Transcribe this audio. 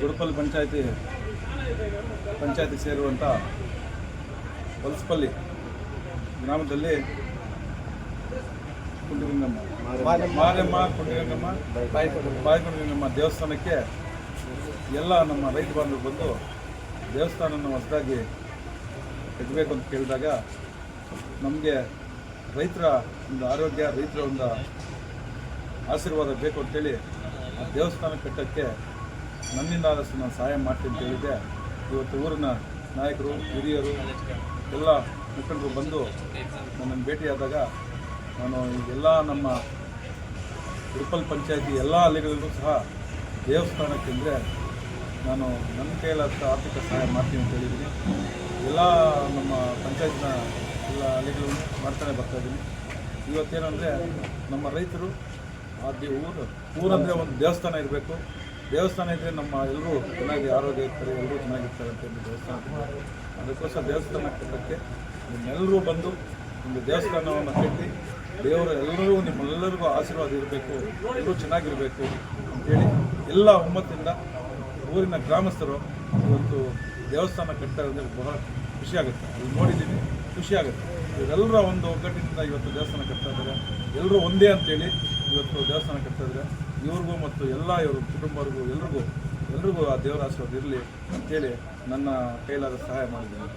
ಗುಡಪಲ್ಲಿ ಪಂಚಾಯತಿ ಪಂಚಾಯತಿ ಸೇರುವಂಥ ಹೊಲಸಪಲ್ಲಿ ಗ್ರಾಮದಲ್ಲಿ ಕುಂಡಿಗಂಗಮ್ಮ. ಮಾರಮ್ಮ ಕುಂಡಿಗಂಗಮ್ಮ. ನಮ್ಮ ದೇವಸ್ಥಾನಕ್ಕೆ ಎಲ್ಲ ನಮ್ಮ ರೈತ ಬಾಂಧವರು ಬಂದು ದೇವಸ್ಥಾನನ ಹೊಸದಾಗಿ ತೆಗಬೇಕು ಅಂತ ಕೇಳಿದಾಗ ನಮಗೆ ರೈತರ ಒಂದು ಆರೋಗ್ಯ, ರೈತರ ಒಂದು ಆಶೀರ್ವಾದ ಬೇಕು ಅಂತೇಳಿ ಆ ದೇವಸ್ಥಾನ ಕಟ್ಟೋಕ್ಕೆ ನನ್ನಿಂದ ಆದಷ್ಟು ನಾನು ಸಹಾಯ ಮಾಡ್ತೀನಿ ಅಂತ ಹೇಳಿದ್ದೆ. ಇವತ್ತು ಊರಿನ ನಾಯಕರು, ಹಿರಿಯರು, ಎಲ್ಲ ಮುಖಂಡರು ಬಂದು ನನ್ನನ್ನು ಭೇಟಿಯಾದಾಗ ನಾನು ಎಲ್ಲ ನಮ್ಮ ಉಡುಪಲ್ ಪಂಚಾಯತಿ ಎಲ್ಲ ಹಳ್ಳಿಗಳಿಗೂ ಸಹ ದೇವಸ್ಥಾನಕ್ಕೆ ಅಂದರೆ ನಾನು ನನ್ನ ಕೈಲಾದ ಆರ್ಥಿಕ ಸಹಾಯ ಮಾಡ್ತೀನಿ ಅಂತ ಹೇಳಿದ್ದೀನಿ. ಎಲ್ಲ ನಮ್ಮ ಪಂಚಾಯತ್ನ ಎಲ್ಲ ಹಳ್ಳಿಗಳು ಮಾಡ್ತಾನೆ ಬರ್ತಾಯಿದ್ದೀನಿ ಇವತ್ತೇನಂದರೆ ನಮ್ಮ ರೈತರು ಆ ದೇ ಊರು, ಊರಂದರೆ ಒಂದು ದೇವಸ್ಥಾನ ಇರಬೇಕು. ದೇವಸ್ಥಾನ ಇದ್ದರೆ ನಮ್ಮ ಎಲ್ಲರೂ ಚೆನ್ನಾಗಿ ಆರೋಗ್ಯ ಇರ್ತಾರೆ, ಎಲ್ಲರೂ ಚೆನ್ನಾಗಿರ್ತಾರೆ ಅಂತ ಹೇಳಿ ದೇವಸ್ಥಾನ. ಅದಕ್ಕೋಸ್ಕರ ದೇವಸ್ಥಾನ ಕಟ್ಟೋಕ್ಕೆ ನಿಮ್ಮೆಲ್ಲರೂ ಬಂದು ಒಂದು ದೇವಸ್ಥಾನವನ್ನು ಕಟ್ಟಿ ದೇವರು ಎಲ್ಲರಿಗೂ ನಿಮ್ಮೆಲ್ಲರಿಗೂ ಆಶೀರ್ವಾದ ಇರಬೇಕು, ಎಲ್ಲರೂ ಚೆನ್ನಾಗಿರಬೇಕು ಅಂತೇಳಿ ಎಲ್ಲ ಒಮ್ಮತ್ತಿಂದ ಊರಿನ ಗ್ರಾಮಸ್ಥರು ಒಂದು ದೇವಸ್ಥಾನ ಕಟ್ತಾರೆ ಅಂದರೆ ಬಹಳ ಖುಷಿಯಾಗುತ್ತೆ ಅಲ್ಲಿ ನೋಡಿದ್ದೀನಿ ಖುಷಿಯಾಗುತ್ತೆ ಇವರೆಲ್ಲರ ಒಂದು ಒಗ್ಗಟ್ಟಿನಿಂದ ಇವತ್ತು ದೇವಸ್ಥಾನ ಕಟ್ತಾ ಇದ್ದಾರೆ. ಎಲ್ಲರೂ ಒಂದೇ ಅಂತೇಳಿ ಇವತ್ತು ದೇವಸ್ಥಾನ ಕಟ್ತಾ ಇವ್ರಿಗೂ ಮತ್ತು ಎಲ್ಲ ಇವರು ಕುಟುಂಬರಿಗೂ ಎಲ್ರಿಗೂ ಎಲ್ರಿಗೂ ಆ ದೇವರ ಆಶೀರ್ವಾದ ಇರಲಿ ಅಂತೇಳಿ ನನ್ನ ಕೈಲಾದ ಸಹಾಯ ಮಾಡಿದ್ದೀನಿ.